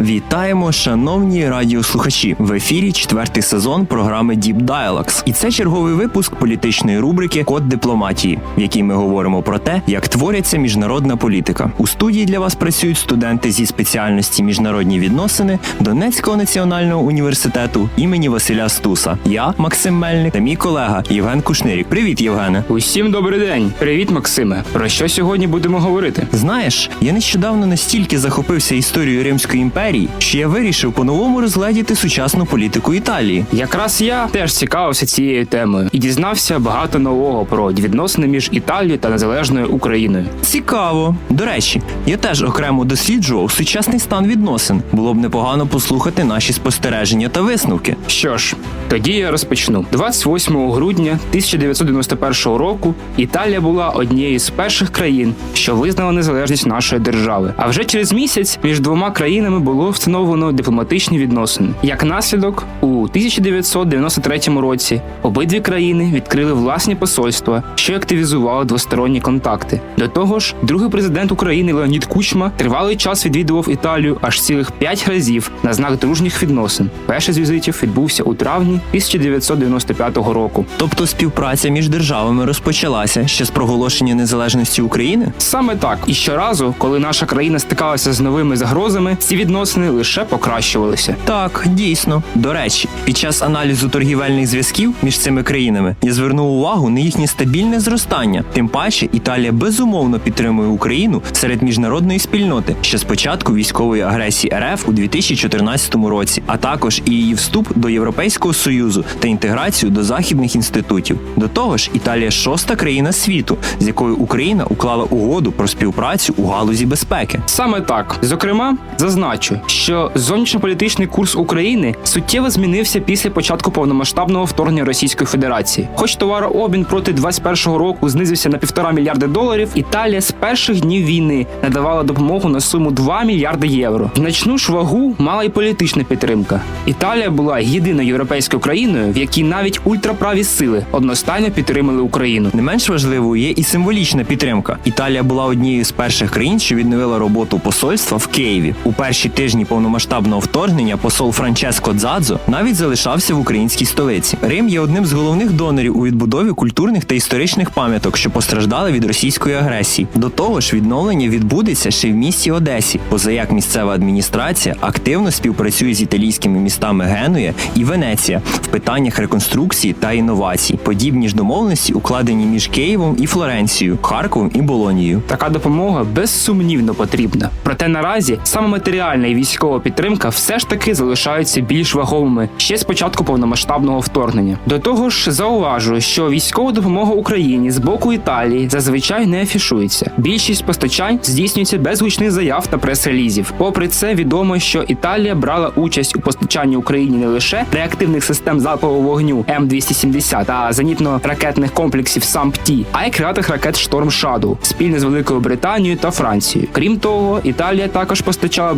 Вітаємо, шановні радіослухачі! В ефірі четвертий сезон програми Deep Dialogues. І це черговий випуск політичної рубрики Код дипломатії, в якій ми говоримо про те, як твориться міжнародна політика. У студії для вас працюють студенти зі спеціальності міжнародні відносини Донецького національного університету імені Василя Стуса. Я Максим Мельник та мій колега Євген Кушнирік. Привіт, Євгене! Усім добрий день. Привіт, Максиме. Про що сьогодні будемо говорити? Знаєш, я нещодавно настільки захопився історією Римської імперії, що я вирішив по-новому розгледіти сучасну політику Італії. Якраз я теж цікавився цією темою і дізнався багато нового про відносини між Італією та незалежною Україною. Цікаво. До речі, я теж окремо досліджував сучасний стан відносин. Було б непогано послухати наші спостереження та висновки. Що ж, тоді я розпочну. 28 грудня 1991 року Італія була однією з перших країн, що визнала незалежність нашої держави. А вже через місяць між двома країнами було встановлено дипломатичні відносини. Як наслідок, у 1993 році обидві країни відкрили власні посольства, що активізували двосторонні контакти. До того ж, другий президент України Леонід Кучма тривалий час відвідував Італію аж цілих п'ять разів на знак дружніх відносин. Перший з візитів відбувся у травні 1995 року. Тобто співпраця між державами розпочалася ще з проголошення незалежності України? Саме так, і щоразу, коли наша країна стикалася з новими загрозами, ці відносини лише покращувалися. Так, дійсно. До речі, під час аналізу торгівельних зв'язків між цими країнами я звернув увагу на їхнє стабільне зростання. Тим паче, Італія безумовно підтримує Україну серед міжнародної спільноти ще з початку військової агресії РФ у 2014 році, а також і її вступ до Європейського союзу та інтеграцію до західних інститутів. До того ж, Італія шоста країна світу, з якою Україна уклала угоду про співпрацю у галузі безпеки. Саме так, зокрема, зазначу, що зовнішньополітичний курс України суттєво змінився після початку повномасштабного вторгнення Російської Федерації. Хоч товарообмін проти 21-го року знизився на півтора мільярди доларів, Італія з перших днів війни надавала допомогу на суму 2 мільярди євро. Значну ж вагу мала й політична підтримка. Італія була єдиною європейською країною, в якій навіть ультраправі сили одностайно підтримали Україну. Не менш важливою є і символічна підтримка. Італія була однією з перших країн, що відновила роботу посольства в Києві. У перші тижні повномасштабного вторгнення посол Франческо Дзадзо навіть залишався в українській столиці. Рим є одним з головних донорів у відбудові культурних та історичних пам'яток, що постраждали від російської агресії. До того ж, відновлення відбудеться ще й в місті Одесі, позаяк місцева адміністрація активно співпрацює з італійськими містами Генуя і Венеція в питаннях реконструкції та інновацій. Подібні ж домовленості укладені між Києвом і Флоренцією, Харковом і Болонією. Така допомога безсумнівно потрібна. Проте наразі саме матеріальна і військова підтримка все ж таки залишаються більш вагомими ще з початку повномасштабного вторгнення. До того ж, зауважу, що військова допомога Україні з боку Італії зазвичай не афішується. Більшість постачань здійснюється без гучних заяв та прес-релізів. Попри це, відомо, що Італія брала участь у постачанні Україні не лише реактивних систем залпового вогню М270 та зенітно-ракетних комплексів САМПТІ, а й крилатих ракет Шторм Shadow спільно з Великою Британією та Францією. Крім того, Італія також постачала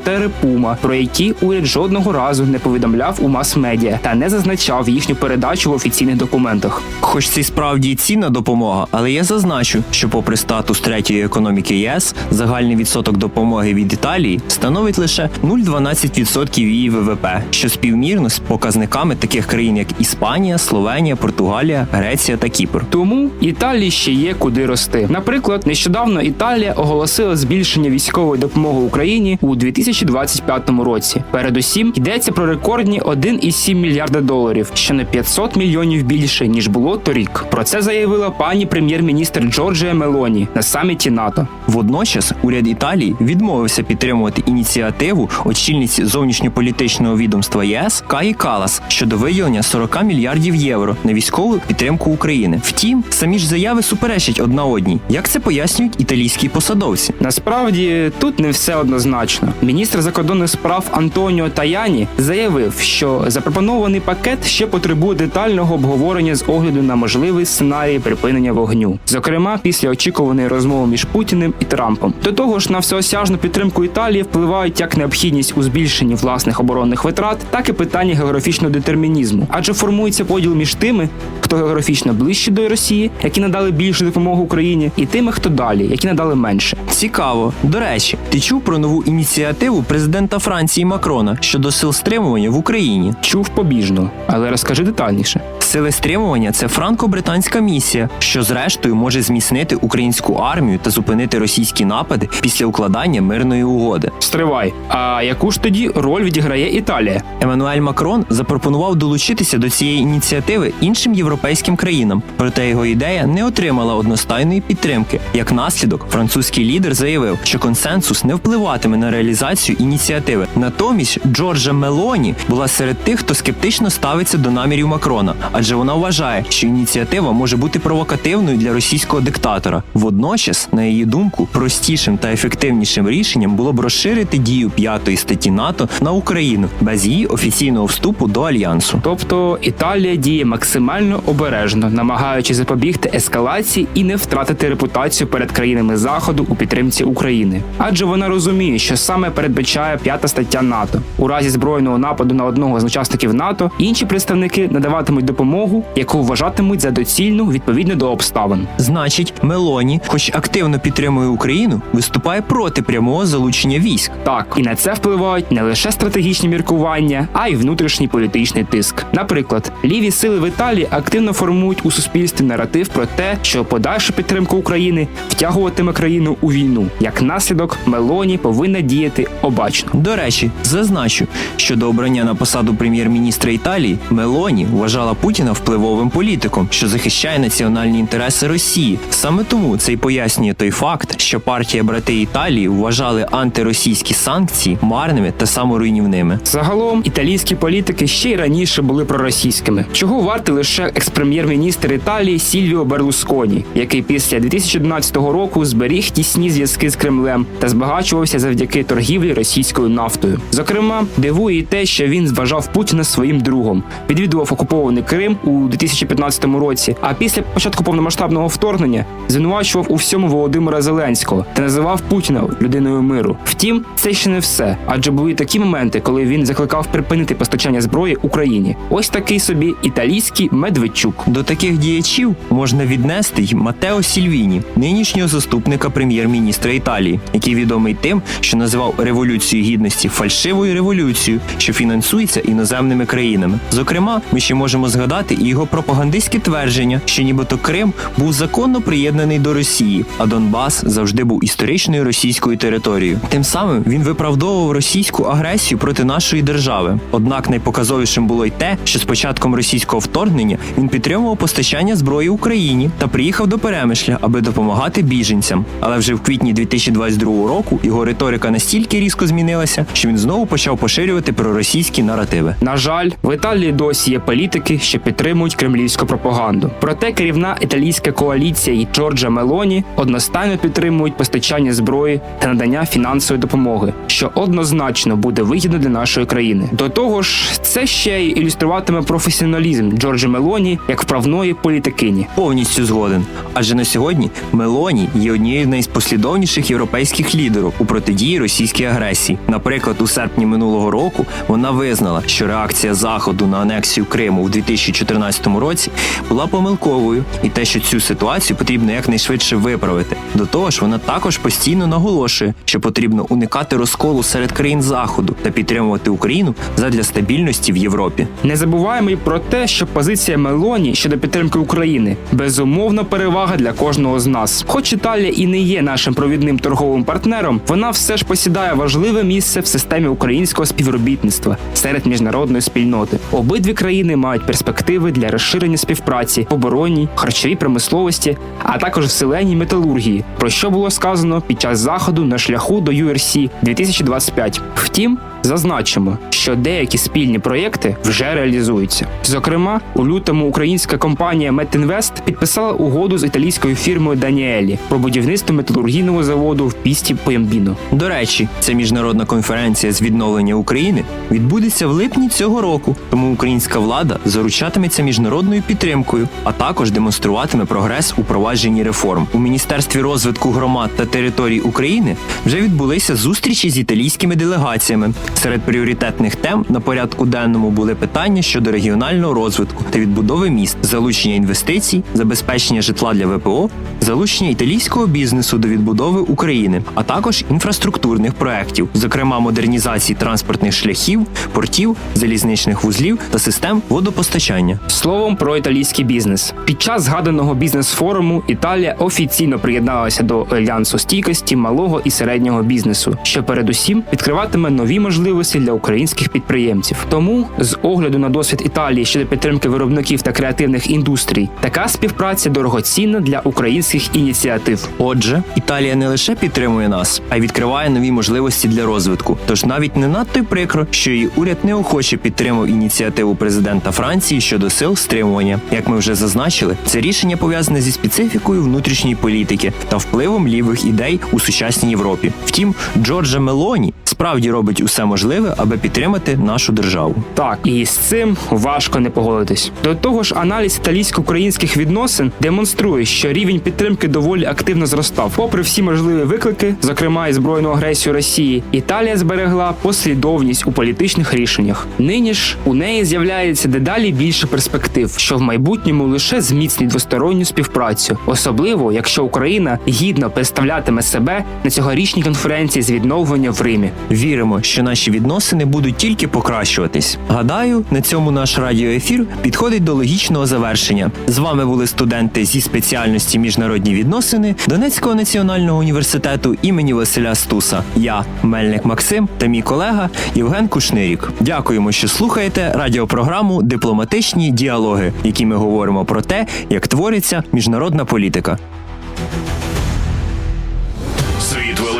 бронетранспортери Пума, про які уряд жодного разу не повідомляв у мас-медіа та не зазначав їхню передачу в офіційних документах. Хоч це справді цінна допомога, але я зазначу, що попри статус третьої економіки ЄС, загальний відсоток допомоги від Італії становить лише 0,12% її ВВП, що співмірно з показниками таких країн, як Іспанія, Словенія, Португалія, Греція та Кіпр. Тому Італії ще є куди рости. Наприклад, нещодавно Італія оголосила збільшення військової допомоги Україні у 2025 році. Передусім йдеться про рекордні 1,7 мільярда доларів, що на 500 мільйонів більше ніж було торік. Про це заявила пані прем'єр-міністр Джорджія Мелоні на саміті НАТО. Водночас уряд Італії відмовився підтримувати ініціативу очільниці зовнішньополітичного відомства ЄС Каї Калас щодо виділення 40 мільярдів євро на військову підтримку України. Втім, самі ж заяви суперечать одна одній. Як це пояснюють італійські посадовці? Насправді тут не все однозначно. Міністр закордонних справ Антоніо Таяні заявив, що запропонований пакет ще потребує детального обговорення з огляду на можливий сценарій припинення вогню, зокрема після очікуваної розмови між Путіним і Трампом. До того ж, на всеосяжну підтримку Італії впливають як необхідність у збільшенні власних оборонних витрат, так і питання географічного детермінізму, адже формується поділ між тими, хто географічно ближче до Росії, які надали більшу допомогу Україні, і тими, хто далі, які надали менше. Цікаво. До речі, ти чув про нову ініціативу президента Франції Макрона щодо сил стримування в Україні? Чув побіжно, але розкажи детальніше. Сили стримування це франко-британська місія, що зрештою може зміцнити українську армію та зупинити російські напади після укладання мирної угоди. Стривай. А яку ж тоді роль відіграє Італія? Еммануель Макрон запропонував долучитися до цієї ініціативи іншим європейським країнам, проте його ідея не отримала одностайної підтримки. Як наслідок, французький лідер заявив, що консенсус не впливатиме на реалізацію ініціативи. Натомість Джорджа Мелоні була серед тих, хто скептично ставиться до намірів Макрона, адже вона вважає, що ініціатива може бути провокативною для російського диктатора. Водночас, на її думку, простішим та ефективнішим рішенням було б розширити дію п'ятої статті НАТО на Україну без її офіційного вступу до альянсу. Тобто Італія діє максимально обережно, намагаючись запобігти ескалації і не втратити репутацію перед країнами Заходу у підтримці України. Адже вона розуміє, що саме передбачає п'ята стаття НАТО. У разі збройного нападу на одного з учасників НАТО інші представники надаватимуть допомогу, яку вважатимуть за доцільну відповідно до обставин. Значить, Мелоні, хоч активно підтримує Україну, виступає проти прямого залучення військ. Так, і на це впливають не лише стратегічні міркування, а й внутрішній політичний тиск. Наприклад, ліві сили в Італії активно формують у суспільстві наратив про те, що подальша підтримка України втягуватиме країну у війну. Як наслідок, Мелоні повинна діяти обачно. До речі, зазначу, що до обрання на посаду прем'єр-міністра Італії Мелоні вважала Путіна впливовим політиком, що захищає національні інтереси Росії. Саме тому це й пояснює той факт, що партія брати Італії вважали антиросійські санкції марними та саморуйнівними. Загалом італійські політики ще й раніше були проросійськими, чого вартий лише екс-прем'єр-міністр Італії Сільвіо Берлусконі, який після 2011 року зберіг тісні зв'язки з Кремлем та збагачувався завдяки торгівлі російською нафтою. Зокрема, дивує і те, що він вважав Путіна своїм другом, відвідував окупований Крим у 2015 році. А після початку повномасштабного вторгнення звинувачував у всьому Володимира Зеленського та називав Путіна людиною миру. Втім, це ще не все, адже були такі моменти, коли він закликав припинити постачання зброї Україні. Ось такий собі італійський Медведчук. До таких діячів можна віднести й Матео Сільвіні, нинішнього заступника прем'єр-міністра Італії, який відомий тим, що називав революцію гідності фальшивою революцією, що фінансується іноземними країнами. Зокрема, ми ще можемо згадати і його пропагандистське твердження, що нібито Крим був законно приєднаний до Росії, а Донбас завжди був історичною російською територією. Тим самим він виправдовував російську агресію проти нашої держави. Однак найпоказовішим було й те, що з початком російського вторгнення він підтримував постачання зброї Україні та приїхав до Перемишля, аби допомагати біженцям. Але вже в квітні 2022 року його риторика настільки різко змінилася, що він знову почав поширювати проросійські наративи. На жаль, в Італії досі є політики, що підтримують кремлівську пропаганду. Проте керівна італійська коаліція і Джорджа Мелоні одностайно підтримують постачання зброї та надання фінансової допомоги, що однозначно буде вигідно для нашої країни. До того ж, це ще й ілюструватиме професіоналізм Джорджа Мелоні як вправної політикині. Повністю згоден. Адже на сьогодні Мелоні є однією з найпослідовніших європейських лідерів у протидії російській агресії. Наприклад, у серпні минулого року вона визнала, що реакція Заходу на анексію Криму в 2014 році, була помилковою, і те, що цю ситуацію потрібно якнайшвидше виправити. До того ж, вона також постійно наголошує, що потрібно уникати розколу серед країн заходу та підтримувати Україну задля стабільності в Європі. Не забуваємо й про те, що позиція Мелоні щодо підтримки України безумовно перевага для кожного з нас. Хоч Італія і не є нашим провідним торговим партнером, вона все ж посідає важливе місце в системі українського співробітництва серед міжнародної спільноти. Обидві країни мають перспективи для розширення співпраці в оборонній, харчовій промисловості, а також в селеній металургії, про що було сказано під час заходу на шляху до URC 2025. Втім, Зазначимо, що деякі спільні проєкти вже реалізуються. Зокрема, у лютому українська компанія Метінвест підписала угоду з італійською фірмою Даніелі про будівництво металургійного заводу в пісті Поямбіно. До речі, ця міжнародна конференція з відновлення України відбудеться в липні цього року, тому українська влада заручатиметься міжнародною підтримкою, а також демонструватиме прогрес у провадженні реформ. У міністерстві розвитку громад та територій України вже відбулися зустрічі з італійськими делегаціями. Серед пріоритетних тем на порядку денному були питання щодо регіонального розвитку та відбудови міст, залучення інвестицій, забезпечення житла для ВПО, залучення італійського бізнесу до відбудови України, а також інфраструктурних проєктів, зокрема модернізації транспортних шляхів, портів, залізничних вузлів та систем водопостачання. Словом про італійський бізнес. Під час згаданого бізнес-форуму Італія офіційно приєдналася до альянсу стійкості малого і середнього бізнесу, що передусім відкриватиме нові можливості для українських підприємців. Тому, з огляду на досвід Італії щодо підтримки виробників та креативних індустрій, така співпраця дорогоцінна для українських ініціатив. Отже, Італія не лише підтримує нас, а й відкриває нові можливості для розвитку. Тож навіть не надто й прикро, що її уряд неохоче підтримав ініціативу президента Франції щодо сил стримування. Як ми вже зазначили, це рішення пов'язане зі специфікою внутрішньої політики та впливом лівих ідей у сучасній Європі. Втім, Джорджа Мелоні справді робить усе можливе, аби підтримати нашу державу. Так, і з цим важко не погодитись. До того ж, аналіз італійсько-українських відносин демонструє, що рівень підтримки доволі активно зростав. Попри всі можливі виклики, зокрема і збройну агресію Росії, Італія зберегла послідовність у політичних рішеннях. Нині ж у неї з'являється дедалі більше перспектив, що в майбутньому лише зміцнить двосторонню співпрацю, особливо якщо Україна гідно представлятиме себе на цьогорічній конференції з відновлення в Римі. Віримо, що наші відносини будуть тільки покращуватись. Гадаю, на цьому наш радіоефір підходить до логічного завершення. З вами були студенти зі спеціальності міжнародні відносини Донецького національного університету імені Василя Стуса. Я Мельник Максим та мій колега Євген Кушнирік. Дякуємо, що слухаєте радіопрограму Дипломатичні діалоги, в якій ми говоримо про те, як твориться міжнародна політика.